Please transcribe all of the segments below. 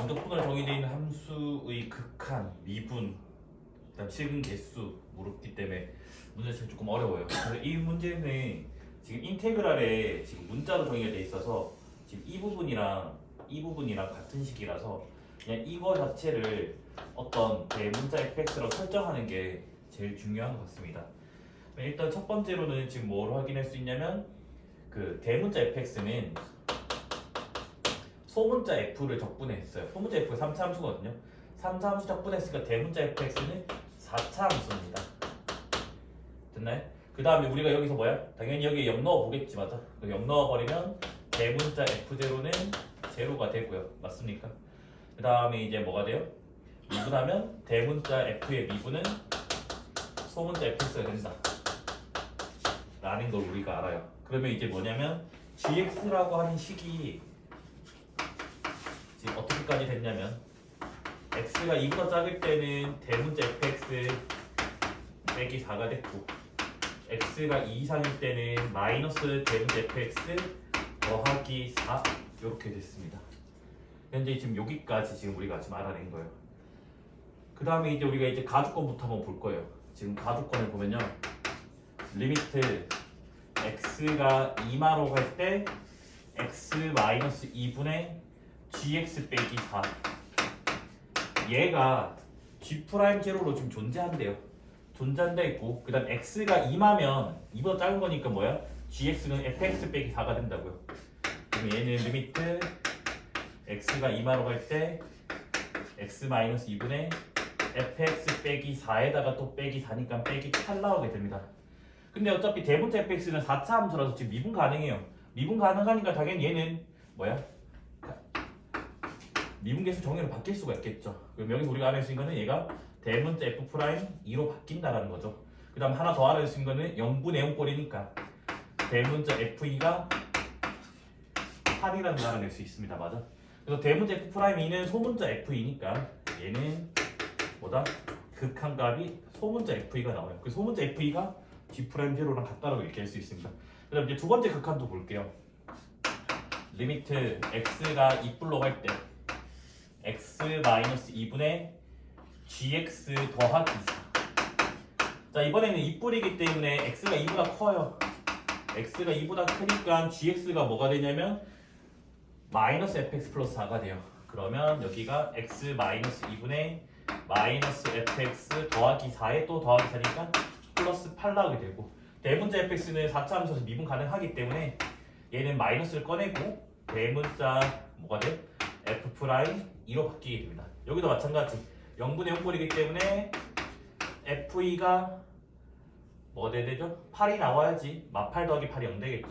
정적분으로 정의되어 있는 함수의 극한, 미분, 그다음 실근 개수 물었기 때문에 문제가 조금 어려워요. 이 문제는 지금 인테그랄에 지금 문자로 정의가 돼 있어서 지금 이 부분이랑 이 부분이랑 같은 식이라서 그냥 이거 자체를 어떤 대문자 fx로 설정하는 게 제일 중요한 것 같습니다. 일단 첫 번째로는 지금 뭘 확인할 수 있냐면 그 대문자 fx는 소문자 f를 적분했어요. 소문자 f가 3차 함수거든요. 3차 함수 적분했으니까 대문자 fx는 4차 함수입니다. 됐나요? 그 다음에 우리가 여기서 뭐야? 당연히 여기에 0 넣어 보겠지 맞아? 0 넣어 버리면 대문자 f0는 제로가 되고요. 맞습니까? 그 다음에 이제 뭐가 돼요? 미분하면 대문자 f의 미분은 소문자 fx가 된다. 라는 걸 우리가 알아요. 그러면 이제 뭐냐면 gx라고 하는 식이 지금 어떻게까지 됐냐면 x가 2보다 작을 때는 대문자 fx 빼기 4가 됐고 x가 2 이상일 때는 마이너스 대문자 fx 더하기 4 이렇게 됐습니다. 현재 지금 여기까지 지금 우리가 지금 알아낸 거예요. 그 다음에 이제 우리가 이제 가주권부터 한번 볼 거예요. 지금 가주권을 보면요. 리미트 x가 2마로 갈 때 x 마이너스 2분의 gx 빼기 4 얘가 g 프라임 제로로 지금 존재한대요. 존재한다 있고 그 다음 x가 2마면 2보다 작은 거니까 뭐야? gx는 fx 빼기 4가 된다고요. 그럼 얘는 리미트 x가 2마로 갈 때 x 마이너스 2분의 fx 빼기 4에다가 또 빼기 4니까 빼기 8 나오게 됩니다. 근데 어차피 대문자 fx는 4차 함수라서 지금 미분 가능해요. 미분 가능하니까 당연히 얘는 뭐야? 미분 계수 정의로 바뀔 수가 있겠죠. 그럼 여기서 우리가 알아낼 수 있는 거는 얘가 대문자 f 프라임 2로 바뀐다라는 거죠. 그 다음 하나 더 알아낼 수 있는 거는 0분 내용꼴이니까 대문자 f2가 8이라는 걸 알아낼 수 있습니다. 맞아? 그래서 대문자 f 프라임 2는 소문자 f2니까 얘는 뭐다? 극한 값이 소문자 f2가 나와요. 그 소문자 f2가 g 프라임 제로랑 같다라고 이렇게 할수 있습니다. 그 다음 이제 두 번째 극한도 볼게요. 리미트 x가 2불로 갈 때 마이너스 2분의 gx 더하기 4. 자 이번에는 2불이기 때문에 x가 2보다 커요. x가 2보다 크니까 gx가 뭐가 되냐면 마이너스 fx 플러스 4가 돼요. 그러면 여기가 x 마이너스 2분의 마이너스 fx 더하기 4에 또 더하기 4니까 플러스 8 나오게 되고 대문자 fx는 4차 함수에서 미분 가능하기 때문에 얘는 마이너스를 꺼내고 대문자 뭐가 돼? F 프라임 2로 바뀌게 됩니다. 여기도 마찬가지 0분의 0꼴이기 때문에 f2가 뭐가 돼야 되죠? 8이 나와야지 마8 더하기 8이 0 되겠죠.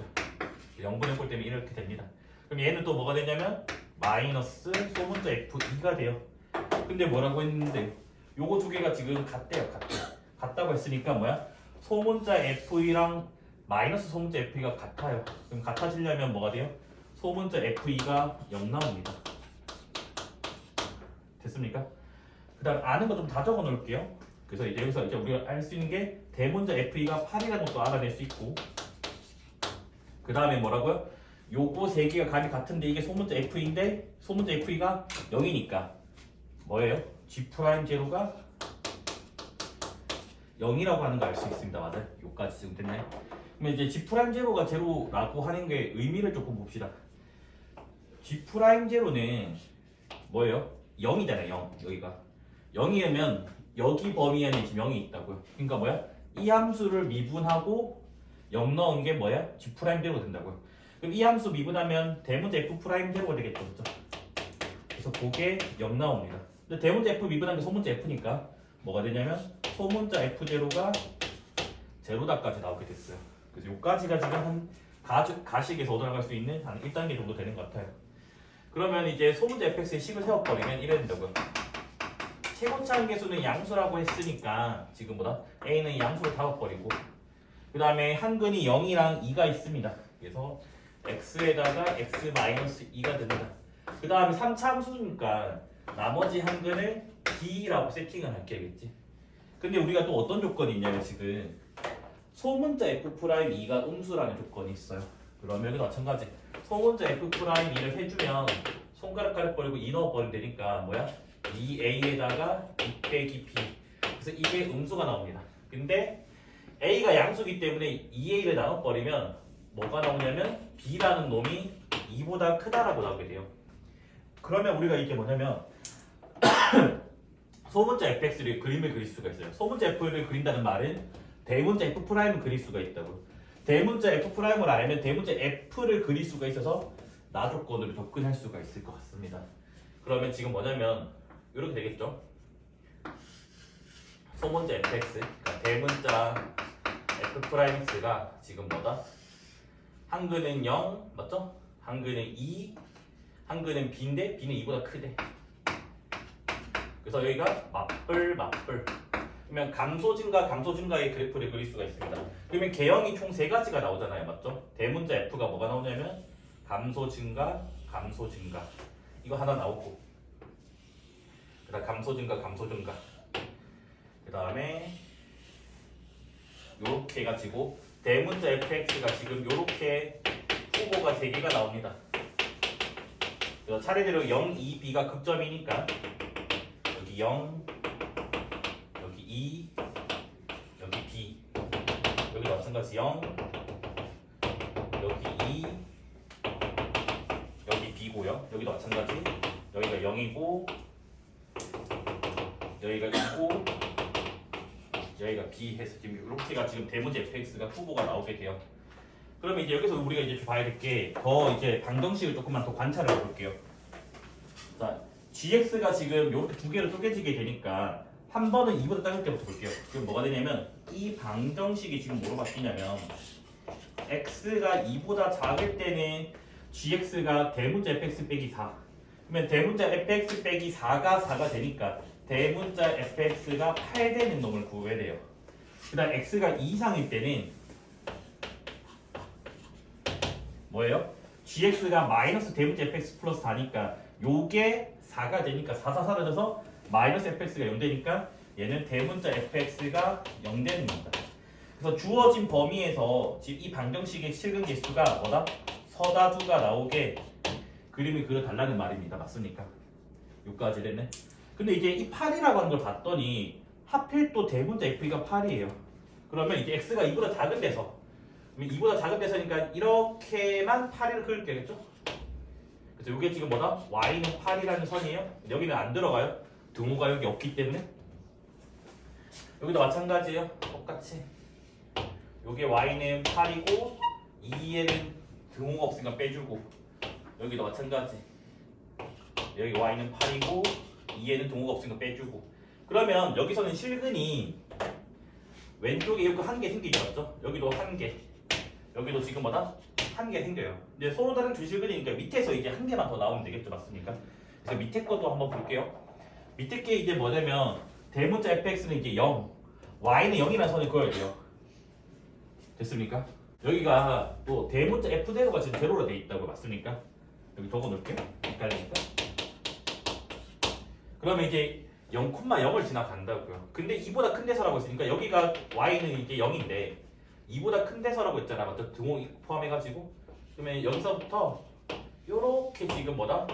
0분의 0꼴 때문에 이렇게 됩니다. 그럼 얘는 또 뭐가 되냐면 마이너스 소문자 f2가 돼요. 근데 뭐라고 했는데 요거 두 개가 지금 같대요. 같대. 같다고 했으니까 뭐야? 소문자 f2랑 마이너스 소문자 f2가 같아요. 그럼 같아지려면 뭐가 돼요? 소문자 f2가 0 나옵니다. 됐습니까? 그 다음 아는 거 좀 다 적어 놓을게요. 그래서 이제 여기서 이제 우리가 알 수 있는 게 대문자 f2가 8이라는 것도 알아낼 수 있고 그 다음에 뭐라고요? 요거 세 개가 값이 같은데 이게 소문자 f2인데 소문자 f2가 0이니까 뭐예요? g 프라임 제로가 0이라고 하는 거 알 수 있습니다. 맞아요? 요까지 지금 됐나요? 그럼 이제 g 프라임 제로가 제로라고 하는 게 의미를 조금 봅시다. g 프라임 제로는 뭐예요? 0이잖아요. 0 여기가 0이면 여기 범위 안에 지금 0이 있다고요. 그러니까 뭐야? 이 함수를 미분하고 0 넣은 게 뭐야? g 프라임 제로 된다고요. 그럼 이 함수 미분하면 대문자 f 프라임 제로가 되겠죠, 그렇죠? 그래서 그게 0 나옵니다. 근데 대문자 f 미분한 게 소문자 f니까 뭐가 되냐면 소문자 f 제로가 제로다까지 나오게 됐어요. 그래서 요까지가 지금 한 가식에서 얻어나갈 수 있는 한 1단계 정도 되는 것 같아요. 그러면 이제 소문자 fx의 식을 세워버리면 이래 된다고요. 최고차항 계수는 양수라고 했으니까 지금 보다 a는 양수로 잡아버리고 그 다음에 한근이 0이랑 2가 있습니다. 그래서 x에다가 x-2가 됩니다. 그 다음에 3차 함수니까 나머지 한근을 b라고 세팅을 할게겠지. 근데 우리가 또 어떤 조건이 있냐면 지금 소문자 f'2가 음수라는 조건이 있어요. 그러면 마찬가지. 소문자 f'2를 해주면 손가락 가락 버리고 2 넣어버리면 되니까 뭐야? 2a에다가 2 빼기 b 그래서 이게 음수가 나옵니다. 근데 a가 양수기 때문에 2a를 나눠버리면 뭐가 나오냐면 b라는 놈이 2보다 크다라고 나오게 돼요. 그러면 우리가 이게 뭐냐면 소문자 fx를 그림을 그릴 수가 있어요. 소문자 f를 그린다는 말은 대문자 f 프라임을 그릴 수가 있다고 대문자 f 프라임을 알면 대문자 f를 그릴 수가 있어서 나 조건으로 접근할 수가 있을 것 같습니다. 그러면 지금 뭐냐면 이렇게 되겠죠? 소문자 fx, 그러니까 대문자 f 프라임 x가 지금 뭐다? 한글은 0 맞죠? 한글은 2, 한글은 b인데 b는 2보다 크대. 그래서 여기가 맞불 맞불. 그러면 감소 증가 감소 증가의 그래프를 그릴 수가 있습니다. 그러면 개형이 총 세 가지가 나오잖아요, 맞죠? 대문자 f가 뭐가 나오냐면 감소 증가, 감소 증가. 이거 하나 나오고. 그다음 감소 증가, 감소 증가. 그다음에 요렇게 해가지고 대문자 fx가 지금 요렇게 후보가 세 개가 나옵니다. 차례대로 0, 2, b가 극점이니까 여기 0, 여기 2, 여기 b, 여기 마찬가지 0, 여기 2, 여기 b고요. 여기도 마찬가지. 여기가 0이고 여기가 2고 여기가 b 해서 지금 이렇게가 지금 대문제 fx가 후보가 나오게 돼요. 그러면 이제 여기서 우리가 이제 봐야 될 게 더 이제 방정식을 조금만 더 관찰을 해볼게요. 자, gx가 지금 이렇게 두 개로 쪼개지게 되니까 한 번은 2보다 작을 때부터 볼게요. 그럼 뭐가 되냐면 이 방정식이 지금 뭐로 바뀌냐면 x가 2보다 작을 때는 gx가 대문자 fx 빼기 4 그러면 대문자 fx 빼기 4가 4가 되니까 대문자 fx가 8 되는 놈을 구해야 돼요. 그 다음 x가 2 이상일 때는 뭐예요? gx가 마이너스 대문자 fx 플러스 4니까 요게 4가 되니까 4, 4 사라져서 마이너스 fx가 0 되니까 얘는 대문자 fx가 0 되는 겁니다. 그래서 주어진 범위에서 지금 이 방정식의 실근 개수가 뭐다? 서다주가 나오게 그림을 그려달라는 말입니다. 맞습니까? 여기까지 됐네. 근데 이제 이 8이라고 하는 걸 봤더니 하필 또 대문자 f가 8이에요. 그러면 이제 x가 2보다 작은 데서 2보다 작은 데서니까 이렇게만 8을 그릴게겠죠? 그래서 이게 지금 뭐다? y는 8이라는 선이에요. 여기는 안 들어가요. 등호가 여기 없기 때문에? 여기도 마찬가지예요. 똑같이. 여기 y는 8이고 2에는 등호가 없으니까 빼주고. 여기도 마찬가지. 여기 y는 8이고 2에는 등호가 없으니까 빼주고. 그러면 여기서는 실근이 왼쪽에 이렇게 한 개 생기죠. 맞죠? 여기도 한 개. 여기도 지금 뭐다? 한 개 생겨요. 근데 서로 다른 두 실근이니까 밑에서 이제 한 개만 더 나오면 되겠죠. 맞습니까? 그래서 밑에 것도 한번 볼게요 밑에 게 이제 뭐냐면 대문자 fx는 이제 0 y는 0이라는 선을 그어야 돼요 됐습니까? 여기가 또 대문자 f대로가 지금 제로로 돼 있다고 맞습니까? 여기 적어 놓을게요 헷갈리니까 그러면 이제 0,0을 지나간다고요 근데 2보다 큰 데서라고 했으니까 여기가 y는 이제 0인데 2보다 큰 데서라고 했잖아 맞죠? 등호 포함해가지고 그러면 여기서부터 요렇게 지금 뭐다?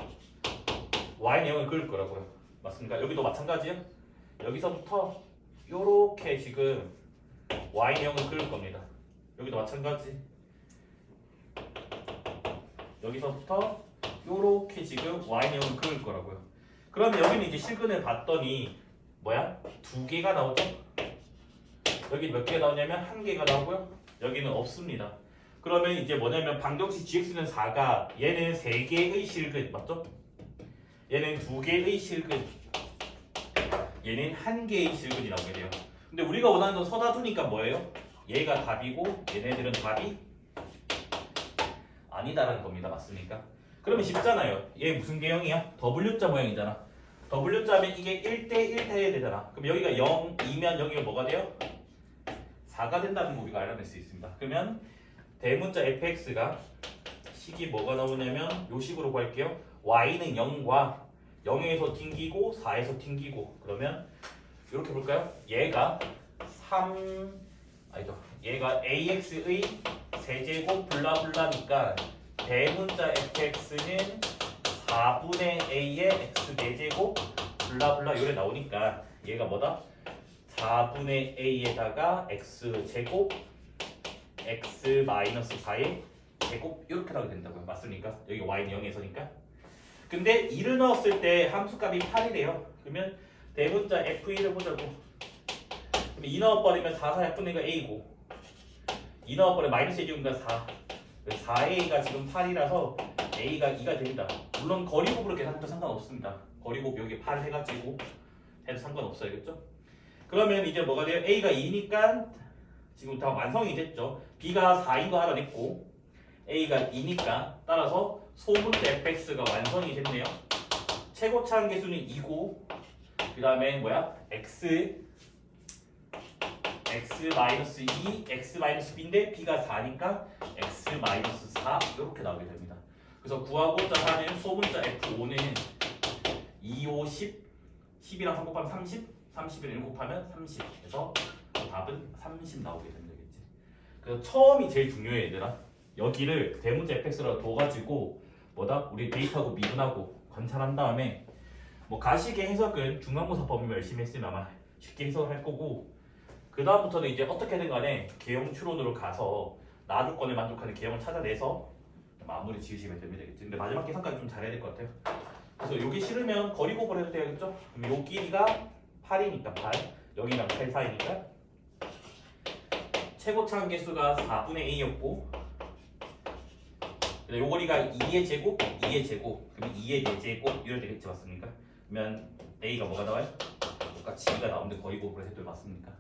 y는 0을 그을 거라고요 맞습니까? 여기도 마찬가지예요 여기서부터 요렇게 지금 y는 0을 그을 겁니다 여기도 마찬가지 여기서부터 요렇게 지금 y는 0을 그을 거라고요 그러면 여기는 이제 실근을 봤더니 뭐야? 두 개가 나오죠? 여기 몇 개가 나오냐면 한 개가 나오고요 여기는 없습니다 그러면 이제 뭐냐면 방정식 gx는 4가 얘는 3개의 실근 맞죠? 얘는 2개의 실근 얘는 한 개의 실근이 나오게 돼요 근데 우리가 원하는 건 서다 두니까 뭐예요? 얘가 답이고 얘네들은 답이 아니다라는 겁니다. 맞습니까? 그러면 쉽잖아요. 얘 무슨 개형이야? W자 모양이잖아. W자면 이게 1대1 해야 되잖아. 그럼 여기가 0, 2면 여기가 뭐가 돼요? 4가 된다는 거 우리가 알아낼 수 있습니다. 그러면 대문자 fx가 식이 뭐가 나오냐면 요 식으로 구할게요. Y는 0과 0에서 튕기고 4에서 튕기고 그러면 이렇게 볼까요? 얘가 3 아니죠. 얘가 ax의 세제곱 블라블라니까 대문자 fx는 4분의 a의 x 4제곱 블라블라 요래 나오니까 얘가 뭐다? 4분의 a에다가 x 제곱 x 마이너스 4의 제곱 이렇게 나오게 된다고요. 맞습니까? 여기 y는 0에서니까. 근데 2를 넣었을 때 함수값이 8이래요. 그러면 대문자 f1을 보자고. 그럼 2 넣어버리면 4, 4 약분의 가 a고 2 넣어버리면 마이너스 1이니까 4. 4a가 지금 8이라서 a가 2가 됩니다. 물론 거리 곱으로 계산해도 상관없습니다. 거리 곱 여기 8 해가지고 해도 상관없어요. 알겠죠? 그러면 이제 뭐가 돼요? a가 2니까 지금 다 완성이 됐죠. b가 4인 거 알아냈고 a가 2니까 따라서 소문자 fx가 완성이 됐네요. 최고차항 계수는 2고 그 다음에 뭐야? x x 마이너스 2, x 마이너스 b인데 b가 4니까 x 마이너스 4 이렇게 나오게 됩니다. 그래서 구하고자 하는 소문자 f5는 2, 5, 10, 10이랑 3 곱하면 30, 30이랑 1 곱하면 30 그래서 답은 30 나오게 되는 거겠지. 그래서 처음이 제일 중요해 얘들아. 여기를 대문자 fx로 둬가지고 뭐다? 우리 데이터하고 미분하고 관찰한 다음에 뭐 가식의 해석은 중간고사 범위만 열심히 했으면 아마 쉽게 해석을 할 거고 그 다음부터는 이제 어떻게든 간에 개형 추론으로 가서 나주권을 만족하는 개형을 찾아내서 마무리 지으시면 됩니다. 근데 마지막 계산까지 좀 잘해야 될 것 같아요. 그래서 여기 싫으면 거리 곱을 해도 되겠죠? 그럼 요 길이가 8이니까 8 여기랑 8 사이니까 최고차항 개수가 4분의 a였고 요 거리가 2의 제곱, 2의 제곱 그럼 2의 4제곱 이럴 되겠지 맞습니까? 그러면 a가 뭐가 나와요? 똑같이 2가 나오는데 거리곱을 해도 맞습니까?